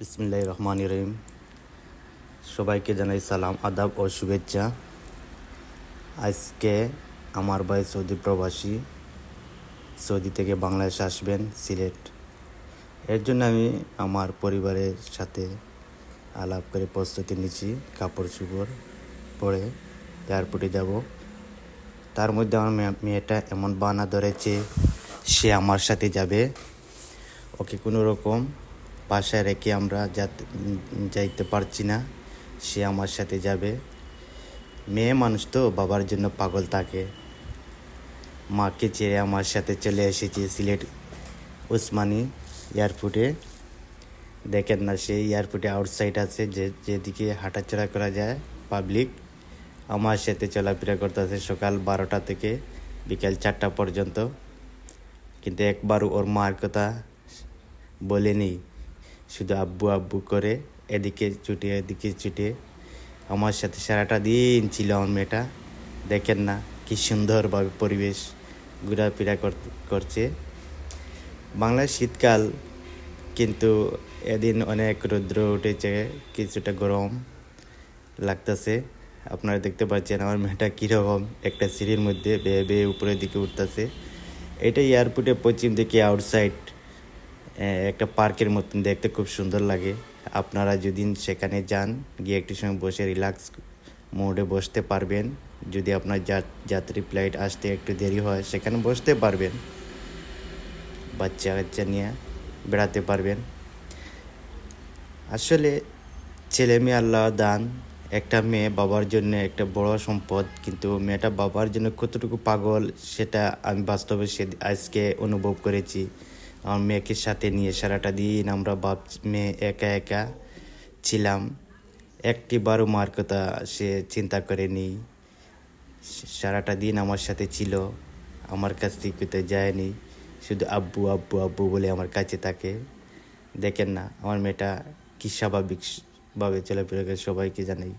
বিসমিল্লাহ রহমান রহিম। সবাইকে জানাই সালাম, আদাব ও শুভেচ্ছা। আজকে আমার ভাই সৌদি প্রবাসী, সৌদি থেকে বাংলাদেশ আসবেন, সিলেট। এর জন্য আমি আমার পরিবারের সাথে আলাপ করে প্রস্তুতি নিচ্ছি, কাপড় চোপড় পরে এয়ারপোর্টে যাব। তার মধ্যে আমার মেয়ে- মেয়েটা এমন বানা ধরেছে, সে আমার সাথে যাবে। ওকে কোনো রকম বাসায় রেখে আমরা যাতে যাইতে পারছি না। সে আমার সাথে যাবে। মেয়ে মানুষ তো, বাবার জন্য পাগল থাকে মাকে ছেড়ে আমার সাথে চলে এসেছি সিলেট উসমানি এয়ারপোর্টে। দেখেন না, সেই এয়ারপোর্টে আউটসাইড আছে, যে, যেদিকে হাঁটাচলা করা যায় পাবলিক আমার সাথে চলাফেরা করতে আছে সকাল বারোটা থেকে বিকেল চারটা পর্যন্ত। কিন্তু একবার ওর মার কথা বলেনি। শুধু আব্বু আব্বু করে এদিকে ছুটে এদিকে ছুটে আমার সাথে সারাটা দিন ছিল আমার মেয়েটা। দেখেন না কি সুন্দরভাবে পরিবেশ ঘোরাফেরা কর- করছে। বাংলার শীতকাল কিন্তু এদিন অনেক রৌদ্র উঠেছে, কিছুটা গরম লাগতেছে। আপনারা দেখতে পাচ্ছেন আমার মেয়েটা কীরকম একটা সিঁড়ির মধ্যে বেয়ে বেয়ে উপরের দিকে উঠতেছে। এটা এয়ারপোর্টে পশ্চিম দিকে আউটসাইড একটা পার্কের মতন দেখতে খুব সুন্দর লাগে। আপনারা যদি সেখানে যান, গিয়ে একটু সময় বসে রিল্যাক্স মোডে বসতে পারবেন। যদি আপনার যাত্রী ফ্লাইট আসতে একটু দেরি হয়, সেখানে বসতে পারবেন। বাচ্চা কাচ্চা নিয়ে বেড়াতে পারবেন। আসলে ছেলে মেয়ে আল্লাহ দান, একটা মেয়ে বাবার জন্য একটা বড় সম্পদ, কিন্তু মেয়েটা বাবার জন্য কতটুকু পাগল, সেটা আমি বাস্তবে সে, আজকে অনুভব করেছি। আমার মেয়েকে সাথে নিয়ে সারাটা দিন আমরা বাপ, মেয়ে একা একা ছিলাম। একটি বারো মার কথা সে চিন্তা করেনি। সারাটা দিন আমার সাথে ছিল, আমার কাছ থেকে কোথাও যায়নি। শুধু আব্বু আব্বু আব্বু বলে আমার কাছে থাকে। দেখেন না, আমার মেয়েটা কী স্বাভাবিকভাবে চলাফেরা করে সবাইকে জানাই।